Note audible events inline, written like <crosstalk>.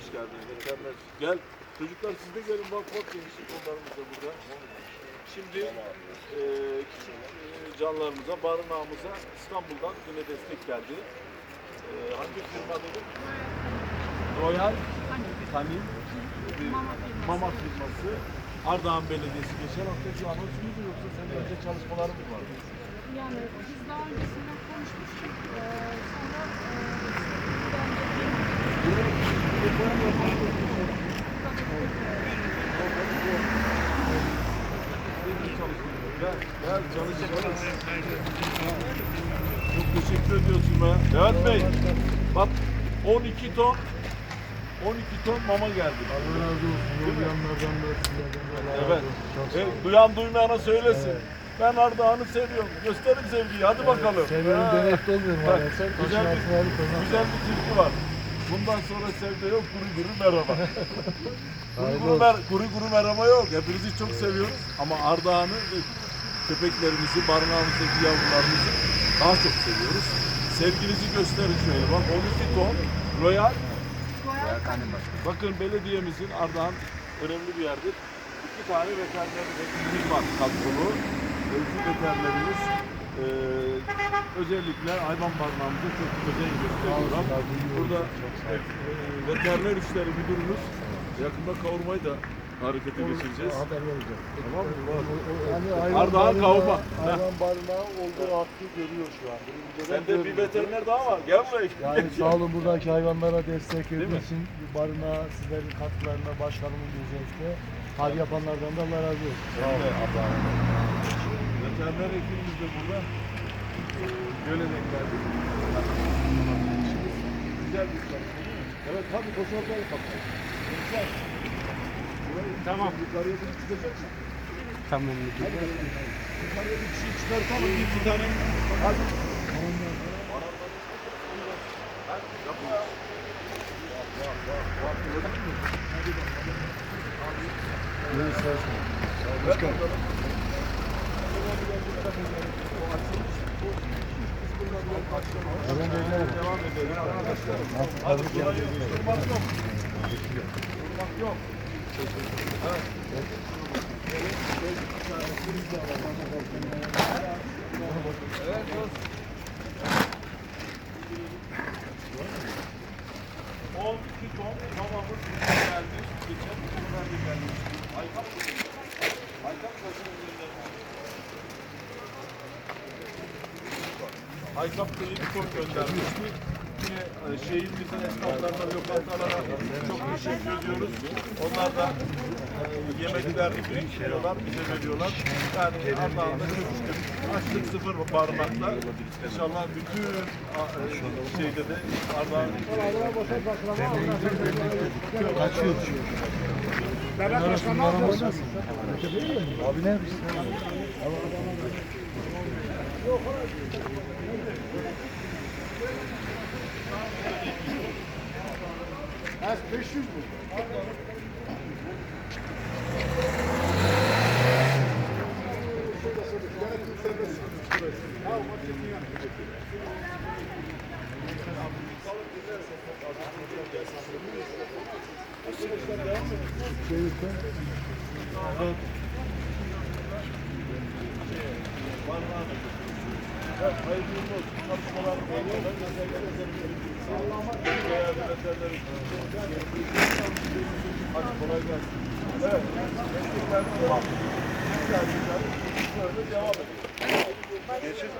Hoş geldiniz. Veteriner. Gel. Çocuklar siz de gelin bak bak gençlik kollarımız da burada. Şimdi e, küçük e, canlarımıza, barınağımıza İstanbul'dan yine destek geldi. E, hangi firma dedim? Royal Tanim e, Mama firması. Ardahan Belediyesi geçen hafta şu anons muydu yoksa senin önce çalışmaların mı vardı? Yani biz daha öncesinden konuşmuştuk. Ee, sonra Gel, gel çalışalım. Çok teşekkür ediyorsun be. Levent Bey, bak 12 ton 12 ton mama geldi. Allah razı olsun. Yollayanlardan da sizlerden Evet. E, olun. duyan duymayana söylesin. Ben Ardahan'ı seviyorum. Gösterin sevgiyi. Hadi bakalım. Seviyorum demekte olmuyorum Bak, güzel bir- Güzel bir tilki var. Bundan sonra sevde yok, kuru kuru merhaba. <laughs> kuru, kuru, mer kuru kuru merhaba yok. Hepinizi çok seviyoruz. Ama Ardahan'ı ve köpeklerimizi, barınağımızdaki yavrularımızı daha çok seviyoruz. Sevginizi gösterin şöyle. Bak 12 ton Royal. Bakın belediyemizin Ardahan önemli bir yerdir. İki tane veteriner hekimimiz var kadrolu. Öykü veterinerimiz eee özellikle hayvan barınağımıza çok özen gösteriyorlar. Burada eee, veteriner işleri müdürümüz yakında kavurmayı da harekete geçireceğiz. Haber vereceğim. Tamam mı? Yani Ardahan kavurma. Hayvan barınağı olduğu hakkı görüyor şu an. Sende bir veteriner daha var. Gel buraya. Yani sağ olun <laughs> buradaki hayvanlara destek ettiği için barınağa sizlerin katkılarına başkanımın özellikle hal yapanlardan da Allah razı olsun. Sağ olun. Veteriner hekimimiz de burada. Eee, Göle'den geldik. Güzel bir çalışma değil mi? Evet hadi boşaltalım kapıyı. Gençler. Burayı tamam. Yukarıya bir çıkacak mı? Tamam. Hadi bakalım. Yukarıya bir kişi çıkartalım. Bir iki tane. Hadi. Hadi, yapma ya. Bak, bak, bak, gördün mü? Hadi bakalım. Ver bakalım. Devam edelim arkadaşlar. Hadi burayı yani. durmak yok. Durmak yok. Evet. Evet, dur. 12 ton mamamız geldi. Geçen günlerde gelmişti. Aykan? Aykan kaçının göndermiş? Da 7 ton göndermişti. Yine e, şehrimizin esnaflarına, lokantalara çok teşekkür ediyoruz. Onlar da e, yemekler biriktiriyorlar, bize veriyorlar. Yani Ardahan'da çok şükür açlık sıfır barınakta. İnşallah bütün e, şeyde de Ardahan'ın Kaçıyor. Şunlara bakmasın. Abi ne yapıyorsun? Az 500 mü? Şeyde, Evet, hayırlı uğurlu olsun. Çalışmaların başında Değerli veteriner Hadi kolay gelsin. Evet, destekler devam. Güzel güzel. Böyle devam ediyor. Geçin.